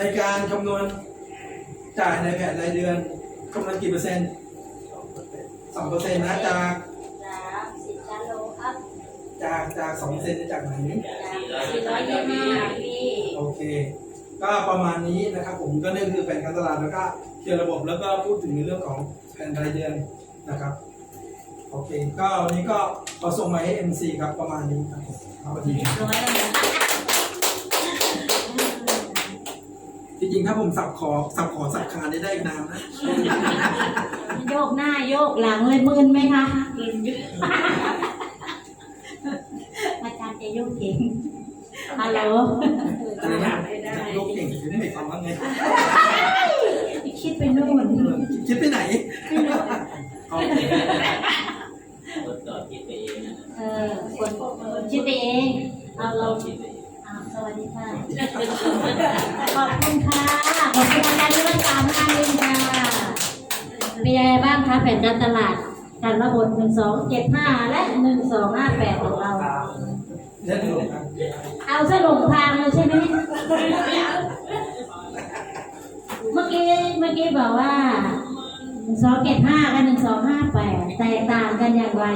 ในการคำนวณจ่ายในแผนรายเดือนคำนวณกี่เปอร์เซ็นต์สองเปอร์เซ็นต์นะจากจากสิบล้านโลครับจากจากสองเปอร์เซ็นต์จากไหนจากสี่ร้อยยี่สิบห้าพี่โอเค ก็ประมาณนี้นะครับ ผมก็นี่คือแผนการตลาดแล้วก็เคลียร์ระบบแล้วก็พูดถึงในเรื่องของแผนรายเดือนนะครับโอเค ก็วันนี้ก็ขอส่งมาให้ MC ครับประมาณนี้ครับผมครับสวัสดีครับ จริงๆ ถ้าผมสับขอสับขอสับคานได้ได้อีกนานนะ โยกหน้าโยกหลังเลยมึนไหมคะอาจารย์จะโยกเก่งฮัลโหลจะจะโลกเก่งหรือไม่ฟังว่าไง คิดไปนู่นเออคิดไปไหน ขอบคุณค่ะ ขอบคุณอาจารย์ที่รักษามากเลยค่ะเป็นยังไงบ้างคะแผนการตลาดการระบบหนึ่งสองเจ็ดห้าและหนึ่งสองห้าแปดของเราเรื่องนี้ครับเอาสรุปทางเลยใช่ไหมเมื่อกี้เมื่อกี้บอกว่าหนึ่งสองเจ็ดห้ากับหนึ่งสองห้าแปดแตกต่างกันอย่างไร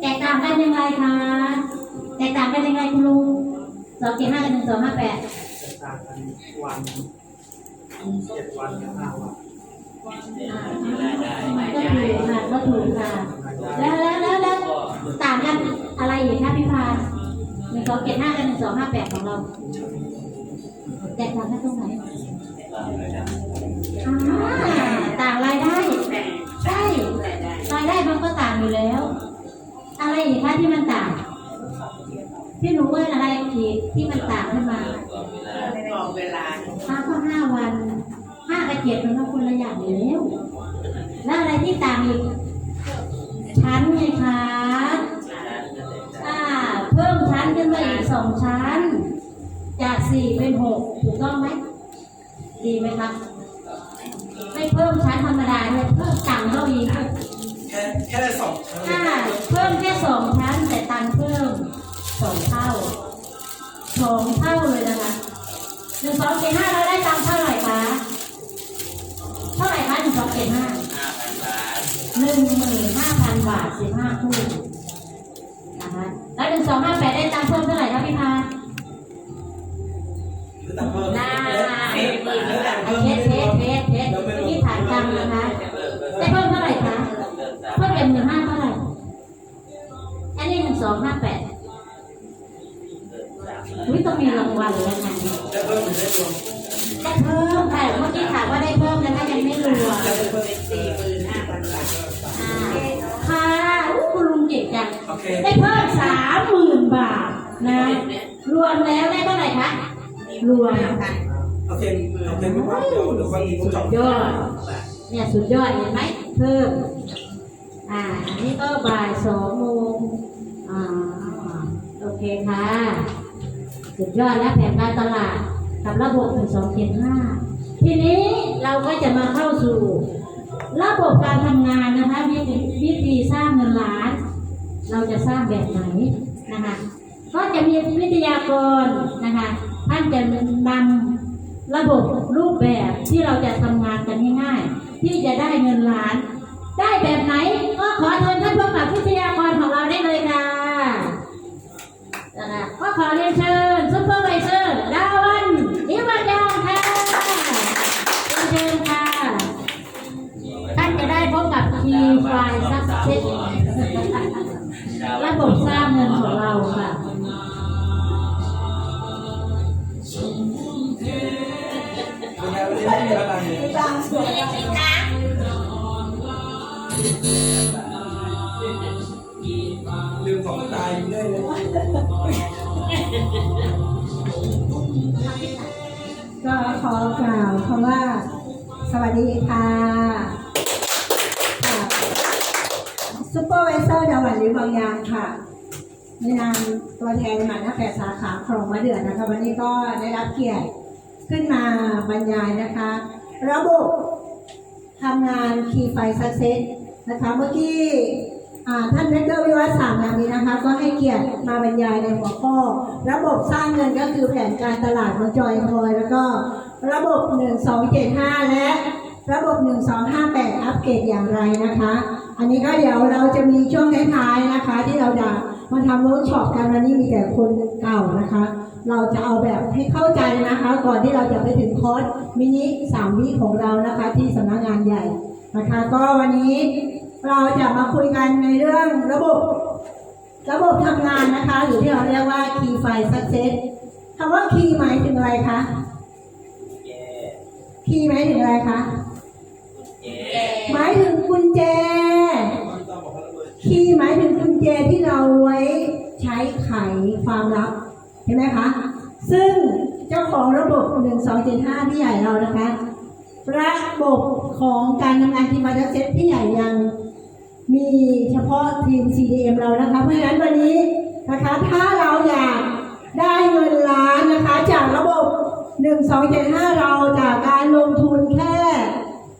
แตกต่างกันยังไงคะแตกต่างกันยังไงคุณลุง สองเจ็ดห้ากับหนึ่งสองห้าแปดต่างกันวันเจ็ดวันกับห้าวันอ่ามีรายได้ก็ถูกค่ะก็ถูกค่ะ แล้วแล้วแล้วแล้วต่างกันอะไรอีกคะพี่พาหนึ่งสองเจ็ดห้ากับหนึ่งสองห้าแปดของเราแตกต่างกันตรงไหนต่างรายได้ ใช่รายได้มันก็ต่างอยู่แล้ว อะไรอีกคะที่มันต่าง ว้ยอะไรอีกที่มันต่างขึ้นมาก็เวลาห้าก็ห้าวันห้ากับเจ็ดมันก็คนละอย่างอยู่แล้วแล้วอะไรที่ต่างอีกชั้นไงคะอ่าเพิ่มชั้นขึ้นมาอีกสองชั้น จากสี่เป็นหกถูกต้องไหมดีไหมครับไม่เพิ่มชั้นธรรมดาเนี่ยเพิ่มตังค์เข้าอีกแค่แค่สองชั้นถ้าเพิ่มแค่สองชั้นแต่ตังค์เพิ่ม สองเท่าสองเท่าเลยนะคะหนึ่งสองเจ็ดห้าเราได้ตังค์เท่าไหร่คะเท่าไหร่คะหนึ่งสองเจ็ดห้าห้าพันบาทหนึ่งหมื่นห้าพันบาทสิบห้าคู่นะคะแล้วหนึ่งสองห้าแปดได้ตังค์เพิ่มเท่าไหร่ครับพี่พาต่าเพิ่มน่าเพิ่มเทสเทสเทสเทสที่ฐานตังค์นะคะได้เพิ่มเท่าไหร่คะเริ่มสามเพิ่มเป็นหมื่นห้าเท่าไหร่อันนี้หนึ่งสองห้าแปด ริ่มสามอุ้ยต้องมีรางวัลแล้วนะได้เพิ่มหรือได้รวมได้เพิ่มค่ะเมื่อกี้ถามว่าได้เพิ่มแล้วถ้ายังไม่รวมได้เพิ่มสี่หมื่นห้าพันบาทอ่าค่ะอู้คุณลุงเก่งจังโอเคได้เพิ่มสามหมื่นบาทนะรวมแล้วได้เท่าไหร่คะรวมโอเคโอเคไม่ว่าเดี๋ยวเดี๋ยววันนี้ผมจบยอดเนี่ยสุดยอดเห็นไหมเพิ่มอ่านี่ก็บ่ายสองโมงอ่าโอเคค่ะ สุดยอดและแผนการตลาดกับระบบหนึ่งสองเจ็ดห้าทีนี้เราก็จะมาเข้าสู่ ระบบการทำงานนะคะวิธีวิธีสร้างเงินล้าน เราจะสร้างแบบไหนนะคะก็จะมีวิทยากรนะคะท่านจะนำระบบรูปแบบที่เราจะทำงานกันง่ายๆที่จะได้เงินล้าน งวันนี้ไม่มีอะไรเลยลืมของตายอยู่ได้เลยก็ขอกล่าวคำว่า สวัสดีค่ะซูเปอร์ไวเซอร์ดาวันลิบางยางค่ะในนามตัวแทนหมาหน้าแปดสาขาครองมะเดื่อนะคะวันนี้ก็ได้รับเกียรติ ขึ้นมาบรรยายนะคะ ระบบทำงานคีย์ไฟซักเซสนะคะเมื่อกี้ท่านเรกเตอร์วิวัฒน์สามอย่างนี้นะคะ ก็ให้เกียรติมาบรรยายในหัวข้อ ระบบสร้างเงินก็คือแผนการตลาดของจอยคอยแล้วก็ระบบ 1275 และระบบ 1258 อัปเกรดอย่างไรนะคะ อันนี้ก็เดี๋ยวเราจะมีช่วงท้ายๆนะคะ ที่เราจะมาทำเวิร์กช็อปกันวันนี้มีแต่คนเก่านะคะ เราจะเอาแบบให้เข้าใจนะคะ ก่อนที่เราจะไปถึงคอร์สมินิสามวิของเรานะคะที่สำนักงานใหญ่นะคะ ก็วันนี้เราจะมาคุยกันในเรื่องระบบ ระบบทำงานนะคะ หรือที่เราเรียกว่า Key File Success คำว่า Key หมายถึงอะไรคะแย่ Key หมายถึงอะไรคะแย่หมายถึงกุญแจคีย์หมายถึงกุญแจที่เราไว้ใช้ไขความลับ เห็นไหมคะ ซึ่งเจ้าของระบบ 1275ที่ใหญ่เรานะคะ ระบบของการทำงานทีมบัตเซ็ตที่ใหญ่ยังมีเฉพาะทีม CDM เรานะคะ เพราะฉะนั้นวันนี้นะคะ ถ้าเราอยากได้เงินล้านนะคะ จากระบบ 1275 เราจากการลงทุนแค่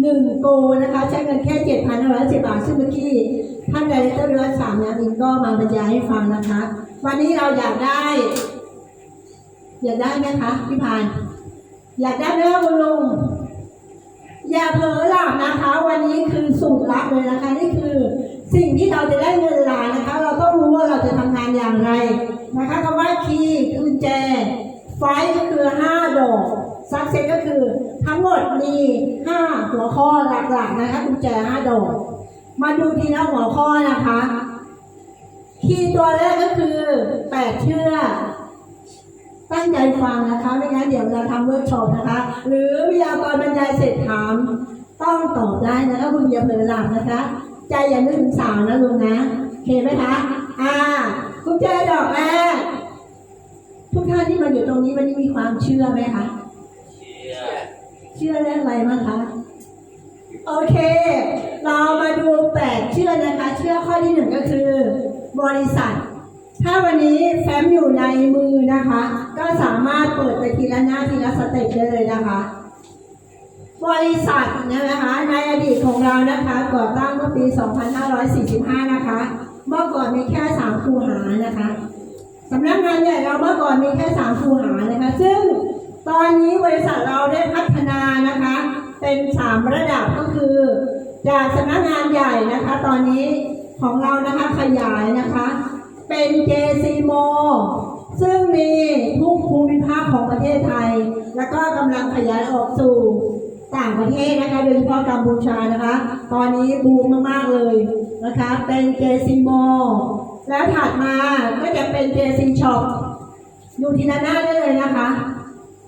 หนึ่งโกนะคะใช้เงินแค่เจ็ดพันห้าร้อยสิบบาท ซึ่งเมื่อกี้ท่านไดเรคเตอร์เรือสามยามอินก็มาบรรยายให้ฟังนะคะ วันนี้เราอยากได้ อยากได้ไหมคะพี่พานอยากได้ไหมคะคุณลุงอย่าเผลอหลับนะคะ วันนี้คือสูตรลับเลยนะคะ นี่คือสิ่งที่เราจะได้เงินล้านนะคะ เราต้องรู้ว่าเราจะทำงานอย่างไรนะคะคำว่าคีย์กุญแจ ไฟก็คือ5ดอกซักเซสก็คือทั้งหมดมี5หัวข้อหลักๆนะคะกุญแจ5ดอก มาดูทีละหัวข้อนะคะ คีย์ตัวแรกก็คือ8เชื่อ ตั้งใจฟังนะคะ ไม่งั้นเดี๋ยวเราทำเวิร์กช็อปนะคะ หรือวิทยากรบรรยายเสร็จถาม ต้องตอบได้นะคะคุณอย่าเผลอหลับนะคะ ใจอย่านึกถึงสาวนะลุงนะโอเคไหมคะอ่ากุญแจดอกแรกทุกท่านที่มาอยู่ตรงนี้วันนี้มีความเชื่อไหมคะเชื่อเชื่อเรื่องอะไรบ้างคะโอเค เรามาดูแปดเชื่อนะคะ เชื่อข้อที่หนึ่งก็คือ บริษัท ถ้าวันนี้แฟ้มอยู่ในมือ นะคะ ก็สามารถเปิดไปทีละหน้าทีละสเต็ปได้เลยนะคะ บริษัทนะคะในอดีตของเรานะคะก่อตั้งเมื่อปี 2545 นะคะ เมื่อก่อนมีแค่สามคูหานะคะสำนักงานใหญ่เราเมื่อก่อนมีแค่สามคูหานะคะ ซึ่งตอนนี้บริษัทเราได้พัฒนานะคะ เป็นสามระดับก็คือ จากสำนักงานใหญ่นะคะ ตอนนี้ของเรานะคะขยายนะคะ เป็น JC m o ซึ่งมีทุกภูมิภาคของประเทศไทย แล้วก็กำลังขยายออกสู่ต่างประเทศนะคะ โดยเฉพาะกัมพูชานะคะ ตอนนี้บูมมากๆเลยนะคะ เป็น JC m o แล้วถัดมาก็จะเป็น JC Shop ดูทีละหน้าได้เลยนะคะ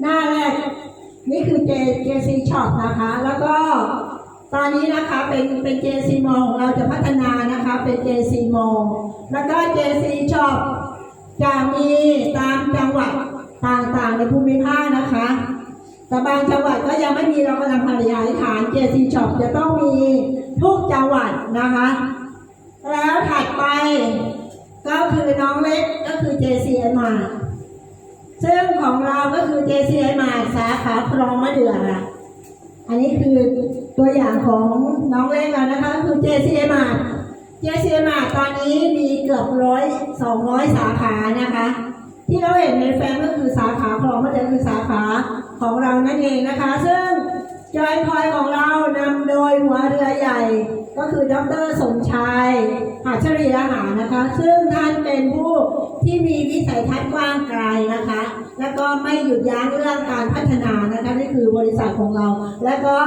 หน้าแรกนี่คือ J JC Shop นะคะ แล้วก็ตอนนี้นะคะเป็นเป็น JC Mall ของเราจะพัฒนานะคะเป็น JC Mall แล้วก็ JC Shop จะมีตามจังหวัดต่างๆในภูมิภาคนะคะแต่บางจังหวัดก็ยังไม่มีเรากำลังขยายฐาน JC Shop จะต้องมีทุกจังหวัดนะคะ แล้วถัดไปก็คือน้องเล็กก็คือ JCI มาซึ่งของเราก็คือ JCI มาสาขาคลองมะเดื่อค่ะอันนี้คือตัวอย่างของน้องเล็กแล้วนะคะ คือ JCI มา JCI มาตอนนี้มีเกือบร้อยสองร้อยสาขานะคะ ที่เราเห็นในแฟ้มก็คือสาขาคลองมะเดื่อคือสาขาของเรานั่นเองนะคะ ซึ่งจอยพอยของเรานำโดยหัวเรือใหญ่ก็คือดรสมชายหาชรีอาหารนะคะ ซึ่งท่านเป็นผู้ที่มีวิสัยทัศน์กว้างไกลนะคะ แล้วก็ไม่หยุดยั้งเรื่องการพัฒนานะคะนี่คือบริษัทของเรา แล้วก็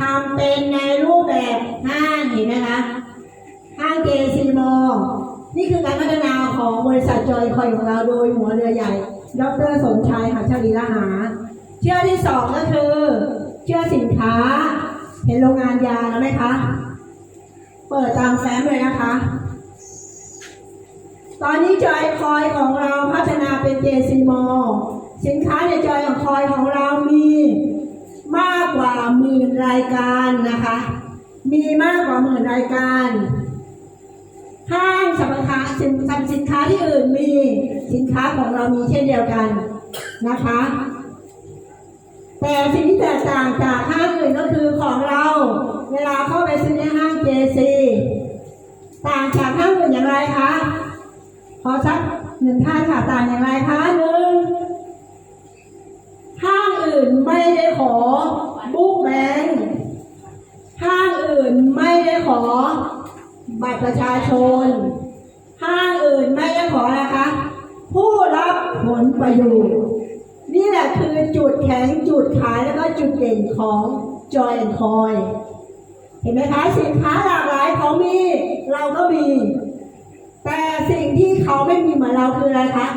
ทำเป็นในรูปแบบห้างเห็นไหมคะ ห้างเจซีมอ นี่คือการพัฒนาของบริษัทจอยคอยของเราโดยหัวเรือใหญ่ ดรสมชายหาชรีอาหา เชื่อที่สองก็คือ เชื่อสินค้า เห็นโรงงานยาแล้วไหมคะ เปิดตามแฟ้มเลยนะคะ ตอนนี้จอยคอยของเราพัฒนาเป็น JC m o สินค้าในจอยของคอยของเรามีมากกว่าหมื่นรายการนะคะ มีมากกว่าหมื่นรายการ ห้างสรรพค้าสินสินค้าที่อื่นมีสินค้าของเรามีเช่นเดียวกันนะคะ แต่สิ่งที่แตกต่างจากห้างอื่นก็คือของเรา เวลาเข้าไปซื้อในห้าง JC ต่างจากห้างอื่นอย่างไรคะขอสักหนึ่งท่านค่ะต่างอย่างไรคะหนึ่งห้างอื่นไม่ได้ขอบุ๊กแบงห้างอื่นไม่ได้ขอ บัตรประชาชน ห้างอื่นไม่ได้ขอนะคะ ผู้รับผลประโยชน์ นี่แหละคือจุดแข็งจุดขายแล้วก็จุดเด่นของจอยแอนคอยเห็นไหมคะสินค้าหลากหลายเขามีเราก็มี แต่สิ่งที่เขาไม่มีเหมือนเราคืออะไรคะ